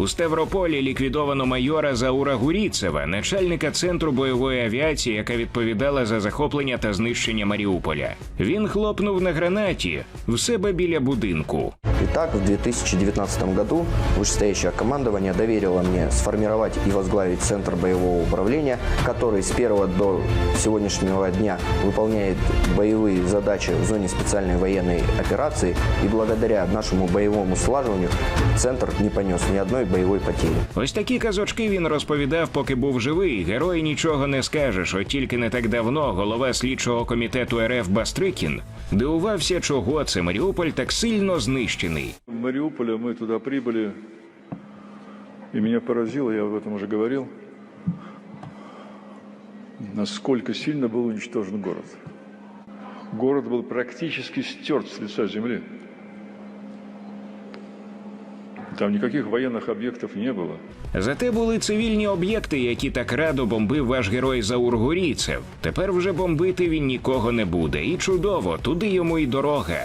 У Ставрополі ліквідовано майора Заура Гуріцева, начальника центру бойової авіації, яка відповідала за захоплення та знищення Маріуполя. Він хлопнув на гранаті в себе біля будинку. Итак, в 2019 году вышестоящее командование доверило мне сформировать и возглавить Центр боевого управления, который с первого до сегодняшнего дня выполняет боевые задачи в зоне специальной военной операции. И благодаря нашему боевому слаживанию Центр не понес ни одной боевой потери. Ось такі казочки він розповідав, поки був живий. Герой нічого не скажеш. От тільки не так давно голова слідчого комітету РФ Бастрикін дивувався, чого це Маріуполь так сильно знищений. В Мариуполе мы туда прибыли, и меня поразило, я об этом уже говорил, насколько сильно был уничтожен город. Город был практически стерт с лица земли. Там никаких военных объектов не было. Зате були цивільні об'єкти, які так радо бомбив ваш герой Заур Гурійцев. Тепер вже бомбити він нікого не буде. І чудово, туди йому й дорога.